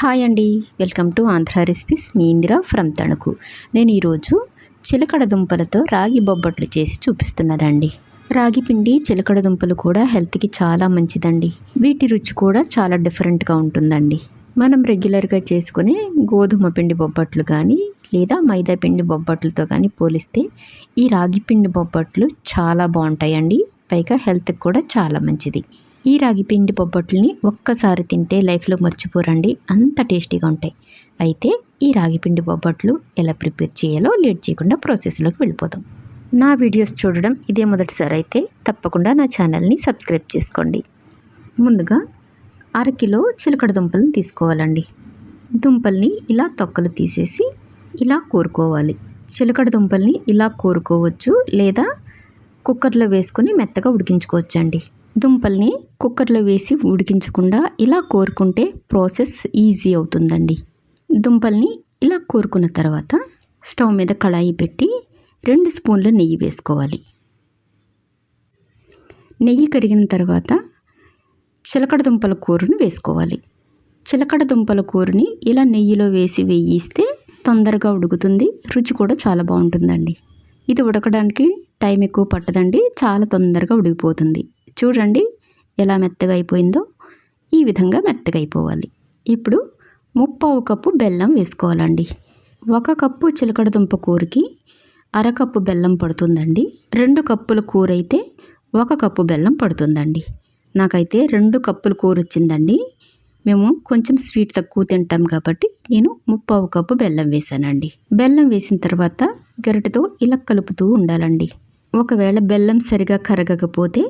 Hi అండి. Welcome to Andhra recipes. Me Indira from Tanuku. నేను ఈరోజు చిలకడ దుంపలతో రాగి బొబ్బట్లు చేసి చూపిస్తున్నానండి. రాగి పిండి చిలకడ దుంపలు కూడా హెల్త్కి చాలా మంచిదండి. వీటి రుచి కూడా చాలా డిఫరెంట్గా ఉంటుందండి. మనం రెగ్యులర్గా చేసుకునే గోధుమ పిండి బొబ్బట్లు కానీ లేదా మైదా పిండి బొబ్బట్లతో కానీ పోలిస్తే ఈ రాగి పిండి బొబ్బట్లు చాలా బాగుంటాయండి. పైగా హెల్త్కి కూడా చాలా మంచిది. ఈ రాగి పిండి బొబ్బట్లని ఒక్కసారి తింటే లైఫ్లో మర్చిపోరండి. అంత టేస్టీగా ఉంటాయి. అయితే ఈ రాగి పిండి బొబ్బట్లు ఎలా ప్రిపేర్ చేయాలో లేట్ చేయకుండా ప్రాసెస్లోకి వెళ్ళిపోదాం. నా వీడియోస్ చూడడం ఇదే మొదటిసారి అయితే తప్పకుండా నా ఛానల్ని సబ్స్క్రైబ్ చేసుకోండి. ముందుగా అరకిలో చిలకడ దుంపలను తీసుకోవాలండి. దుంపల్ని ఇలా తొక్కలు తీసేసి ఇలా కోరుకోవాలి. చిలకడ దుంపల్ని ఇలా కోరుకోవచ్చు లేదా కుక్కర్లో వేసుకొని మెత్తగా ఉడికించుకోవచ్చండి. దుంపల్ని కుక్కర్లో వేసి ఉడికించకుండా ఇలా కోరుకుంటే ప్రాసెస్ ఈజీ అవుతుందండి. దుంపల్ని ఇలా కోరుకున్న తర్వాత స్టవ్ మీద కళాయి పెట్టి రెండు స్పూన్ల నెయ్యి వేసుకోవాలి. నెయ్యి కరిగిన తర్వాత చిలకడ దుంపల కూరను వేసుకోవాలి. చిలకడ దుంపల కూరని ఇలా నెయ్యిలో వేసి వేయిస్తే తొందరగా ఉడుకుతుంది రుచి కూడా చాలా బాగుంటుందండి. ఇది ఉడకడానికి టైం ఎక్కువ పట్టదండి చాలా తొందరగా ఉడికిపోతుంది. చూడండి ఎలా మెత్తగా అయిపోయిందో ఈ విధంగా మెత్తగా అయిపోవాలి ఇప్పుడు ముప్పావు కప్పు బెల్లం వేసుకోవాలండి. ఒక కప్పు చిలకడదుంప కూరకి అరకప్పు బెల్లం పడుతుందండి. రెండు కప్పుల కూర అయితే ఒక కప్పు బెల్లం పడుతుందండి. నాకైతే రెండు కప్పుల కూర వచ్చిందండి. మేము కొంచెం స్వీట్ తక్కువ తింటాం కాబట్టి నేను ముప్పావు కప్పు బెల్లం వేసానండి బెల్లం వేసిన తర్వాత గరిటతో ఇలా కలుపుతూ ఉండాలండి. ఒకవేళ బెల్లం సరిగా కరగకపోతే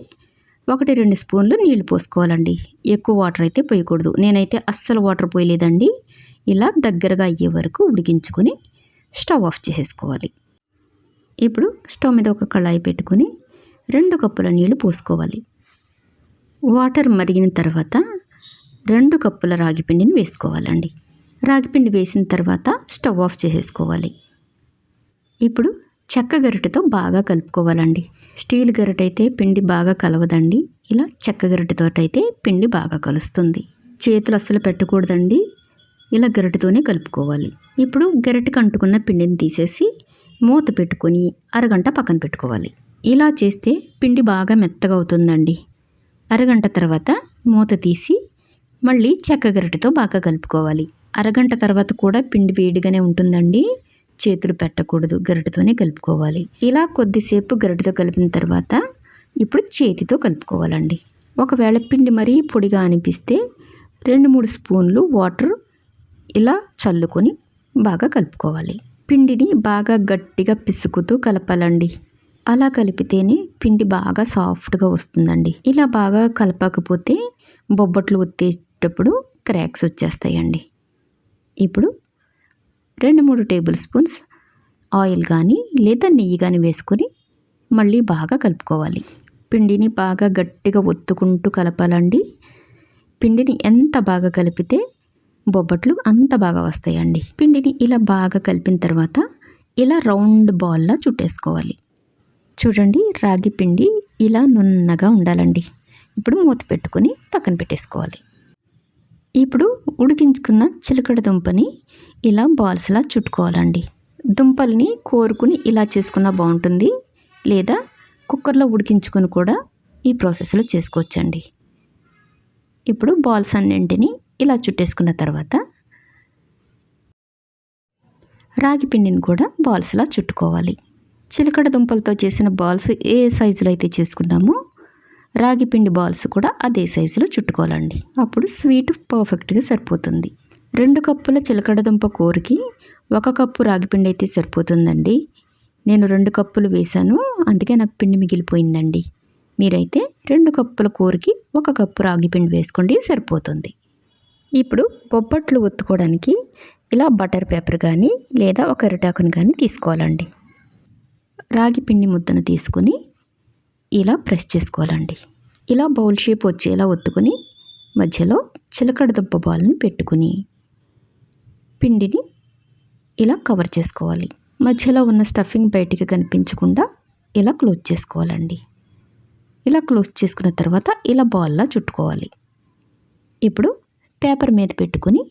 ఒకటి రెండు స్పూన్లు నీళ్ళు పోసుకోవాలండి. ఎక్కువ వాటర్ అయితే పోయకూడదు. నేనైతే అస్సలు వాటర్ పోయలేదండి. ఇలా దగ్గరగా అయ్యే వరకు ఉడికించుకొని స్టవ్ ఆఫ్ చేసేసుకోవాలి. ఇప్పుడు స్టవ్ మీద ఒక కళాయి పెట్టుకొని రెండు కప్పుల నీళ్ళు పోసుకోవాలి. వాటర్ మరిగిన తర్వాత రెండు కప్పుల రాగిపిండిని వేసుకోవాలండి. రాగిపిండి వేసిన తర్వాత స్టవ్ ఆఫ్ చేసేసుకోవాలి. ఇప్పుడు చెక్క గరిటెతో బాగా కలుపుకోవాలండి. స్టీల్ గరిటె అయితే పిండి బాగా కలవదండి. ఇలా చెక్క గరిటెతో అయితే పిండి బాగా కలుస్తుంది. చేతులు అస్సలు పెట్టకూడదండి. ఇలా గరిటెతోనే కలుపుకోవాలి. ఇప్పుడు గరిటెకు అంటుకున్న పిండిని తీసేసి మూత పెట్టుకొని అరగంట పక్కన పెట్టుకోవాలి. ఇలా చేస్తే పిండి బాగా మెత్తగా అవుతుందండి. అరగంట తర్వాత మూత తీసి మళ్ళీ చెక్క గరిటెతో బాగా కలుపుకోవాలి. అరగంట తర్వాత కూడా పిండి వేడిగానే ఉంటుందండి. చేతులు పెట్టకూడదు గరిటతోనే కలుపుకోవాలి. ఇలా కొద్దిసేపు గరిటతో కలిపిన తర్వాత ఇప్పుడు చేతితో కలుపుకోవాలండి. ఒకవేళ పిండి మరీ పొడిగా అనిపిస్తే రెండు మూడు స్పూన్లు వాటర్ ఇలా చల్లుకొని బాగా కలుపుకోవాలి. పిండిని బాగా గట్టిగా పిసుకుతూ కలపాలండి. అలా కలిపితేనే పిండి బాగా సాఫ్ట్గా వస్తుందండి. ఇలా బాగా కలపకపోతే బొబ్బట్లు ఒత్తేటప్పుడు క్రాక్స్ వచ్చేస్తాయండి. ఇప్పుడు రెండు మూడు టేబుల్ స్పూన్స్ ఆయిల్ కానీ లేదా నెయ్యి కానీ వేసుకొని మళ్ళీ బాగా కలుపుకోవాలి. పిండిని బాగా గట్టిగా ఒత్తుకుంటూ కలపాలండి. పిండిని ఎంత బాగా కలిపితే బొబ్బట్లు అంత బాగా వస్తాయండి. పిండిని ఇలా బాగా కలిపిన తర్వాత ఇలా రౌండ్ బాల్లా చుట్టేసుకోవాలి. చూడండి రాగి పిండి ఇలా నున్నగా ఉండాలండి. ఇప్పుడు మూత పెట్టుకొని పక్కన పెట్టేసుకోవాలి. ఇప్పుడు ఉడికించుకున్న చిలకడ దుంపని ఇలా బాల్స్లా చుట్టుకోవాలండి. దుంపల్ని కోరుకుని ఇలా చేసుకున్న బాగుంటుంది. లేదా కుక్కర్లో ఉడికించుకొని కూడా ఈ ప్రాసెస్లో చేసుకోవచ్చండి. ఇప్పుడు బాల్స్ అన్నింటిని ఇలా చుట్టేసుకున్న తర్వాత రాగి పిండిని కూడా బాల్స్లా చుట్టుకోవాలి. చిలకడ దుంపలతో చేసిన బాల్స్ ఏ సైజులో అయితే చేసుకున్నామో రాగి పిండి బాల్స్ కూడా అదే సైజులో చుట్టుకోవాలండి. అప్పుడు స్వీట్ పర్ఫెక్ట్గా సరిపోతుంది. రెండు కప్పుల చిలకడదుంప కూరకి ఒక కప్పు రాగిపిండి అయితే సరిపోతుందండి. నేను రెండు కప్పులు వేశాను అందుకే నాకు పిండి మిగిలిపోయిందండి. మీరైతే రెండు కప్పుల కూరకి ఒక కప్పు రాగిపిండి వేసుకోండి సరిపోతుంది. ఇప్పుడు బొబ్బట్లు ఒత్తుకోవడానికి ఇలా బటర్ పేపర్ కానీ లేదా ఒక అరిటాకుని కానీ తీసుకోవాలండి. రాగి పిండి ముద్దను తీసుకొని ఇలా ప్రెస్ చేసుకోవాలండి. ఇలా బౌల్ షేప్ వచ్చేలా ఒత్తుకొని మధ్యలో చిలకడ దుంప బాల్ని పెట్టుకుని పిండిని ఇలా కవర్ చేసుకోవాలి. మధ్యలో ఉన్న స్టఫింగ్ బయటికి కనిపించకుండా ఇలా క్లోజ్ చేసుకోవాలండి. ఇలా క్లోజ్ చేసుకున్న తర్వాత ఇలా బాల్లా చుట్టుకోవాలి. ఇప్పుడు పేపర్ మీద పెట్టుకొని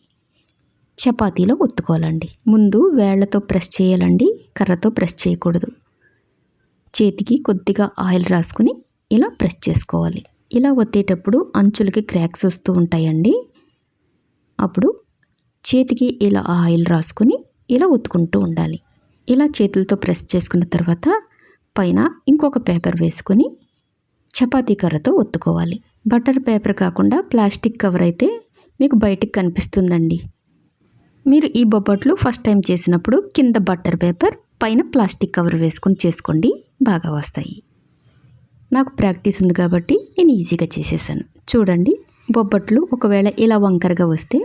చపాతీలో ఒత్తుకోవాలండి. ముందు వేళ్ళతో ప్రెస్ చేయాలండి. కర్రతో ప్రెస్ చేయకూడదు. చేతికి కొద్దిగా ఆయిల్ రాసుకుని ఇలా ప్రెస్ చేసుకోవాలి. ఇలా ఒత్తేటప్పుడు అంచులకి క్రాక్స్ వస్తూ ఉంటాయండి. అప్పుడు చేతికి ఇలా ఆయిల్ రాసుకొని ఇలా ఒత్తుకుంటూ ఉండాలి. ఇలా చేతులతో ప్రెస్ చేసుకున్న తర్వాత పైన ఇంకొక పేపర్ వేసుకొని చపాతీ కర్రతో ఒత్తుకోవాలి. బటర్ పేపర్ కాకుండా ప్లాస్టిక్ కవర్ అయితే మీకు బయటికి కనిపిస్తుందండి. మీరు ఈ బొబ్బట్లు ఫస్ట్ టైం చేసినప్పుడు కింద బటర్ పేపర్ పైన ప్లాస్టిక్ కవర్ వేసుకొని చేసుకోండి బాగా వస్తాయి. నాకు ప్రాక్టీస్ ఉంది కాబట్టి నేను ఈజీగా చేసేసాను. చూడండి బొబ్బట్లు ఒకవేళ ఇలా వంకరగా వస్తే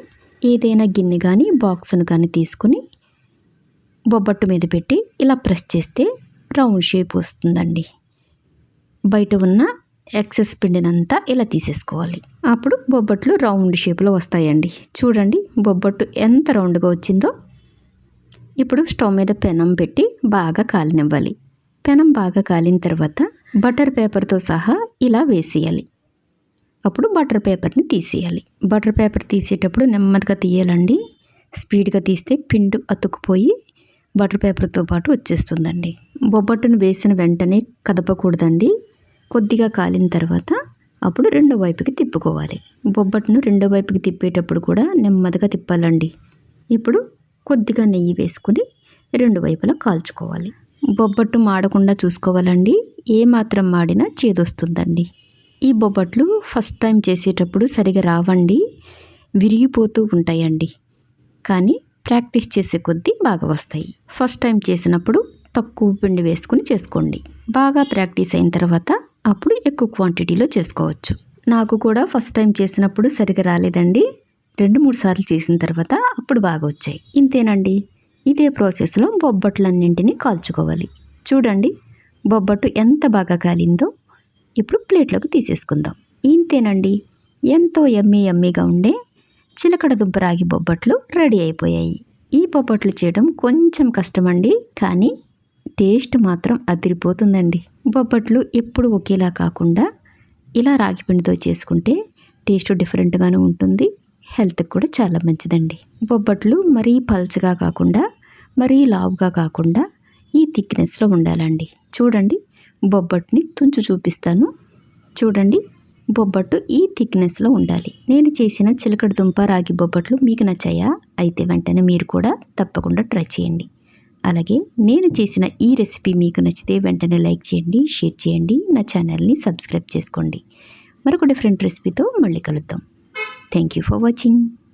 ఏదైనా గిన్నె కానీ బాక్స్ను కానీ తీసుకుని బొబ్బట్టు మీద పెట్టి ఇలా ప్రెస్ చేస్తే రౌండ్ షేప్ వస్తుందండి. బయట ఉన్న ఎక్సెస్ పిండినంతా ఇలా తీసేసుకోవాలి. అప్పుడు బొబ్బట్లు రౌండ్ షేప్లో వస్తాయండి. చూడండి బొబ్బట్టు ఎంత రౌండ్గా వచ్చిందో. ఇప్పుడు స్టవ్ మీద పెనం పెట్టి బాగా కాలనివ్వాలి. పెనం బాగా కాలిన తర్వాత బటర్ పేపర్తో సహా ఇలా వేసేయాలి. అప్పుడు బటర్ పేపర్ని తీసేయాలి. బటర్ పేపర్ తీసేటప్పుడు నెమ్మదిగా తీయాలండి. స్పీడ్గా తీస్తే పిండి అతుక్కుపోయి బటర్ పేపర్తో పాటు వచ్చేస్తుందండి. బొబ్బట్టును వేసిన వెంటనే కదపకూడదండి. కొద్దిగా కాలిన తర్వాత అప్పుడు రెండో వైపుకి తిప్పుకోవాలి. బొబ్బట్టును రెండో వైపుకి తిప్పేటప్పుడు కూడా నెమ్మదిగా తిప్పాలండి. ఇప్పుడు కొద్దిగా నెయ్యి వేసుకుని రెండు వైపులా కాల్చుకోవాలి. బొబ్బట్టు మాడకుండా చూసుకోవాలండి. ఏ మాత్రం మాడినా చేదొస్తుందండి. ఈ బొబ్బట్లు ఫస్ట్ టైం చేసేటప్పుడు సరిగా రావండి విరిగిపోతూ ఉంటాయండి. కానీ ప్రాక్టీస్ చేసే కొద్దీ బాగా వస్తాయి. ఫస్ట్ టైం చేసినప్పుడు తక్కువ పిండి వేసుకుని చేసుకోండి. బాగా ప్రాక్టీస్ అయిన తర్వాత అప్పుడు ఎక్కువ క్వాంటిటీలో చేసుకోవచ్చు. నాకు కూడా ఫస్ట్ టైం చేసినప్పుడు సరిగా రాలేదండి. రెండు మూడు సార్లు చేసిన తర్వాత అప్పుడు బాగా వచ్చాయి. ఇంతేనండి. ఇదే ప్రాసెస్లో బొబ్బట్లన్నింటినీ కాల్చుకోవాలి. చూడండి బొబ్బట్టు ఎంత బాగా కాలిందో ఇప్పుడు ప్లేట్లోకి తీసేసుకుందాం. ఇంతేనండి ఎంతో ఎమ్మీ ఎమ్మీగా ఉండే చిలకడ దుంప రాగి బొబ్బట్లు రెడీ అయిపోయాయి. ఈ బొబ్బట్లు చేయడం కొంచెం కష్టమండి కానీ టేస్ట్ మాత్రం అదిరిపోతుందండి. బొబ్బట్లు ఎప్పుడు ఒకేలా కాకుండా ఇలా రాగి పిండితో చేసుకుంటే టేస్ట్ డిఫరెంట్గానే ఉంటుంది హెల్త్కి కూడా చాలా మంచిదండి. బొబ్బట్లు మరీ పల్చగా కాకుండా మరీ లావుగా కాకుండా ఈ థిక్నెస్లో ఉండాలండి. చూడండి బొబ్బట్టుని తుంచు చూపిస్తాను. చూడండి బొబ్బట్టు ఈ థిక్నెస్లో ఉండాలి. నేను చేసిన చిలకడ దుంప రాగి బొబ్బట్లు మీకు నచ్చాయా? అయితే వెంటనే మీరు కూడా తప్పకుండా ట్రై చేయండి. అలాగే నేను చేసిన ఈ రెసిపీ మీకు నచ్చితే వెంటనే లైక్ చేయండి షేర్ చేయండి నా ఛానల్ని సబ్స్క్రైబ్ చేసుకోండి. మరొక డిఫరెంట్ రెసిపీతో మళ్ళీ కలుద్దాం. Thank you for watching.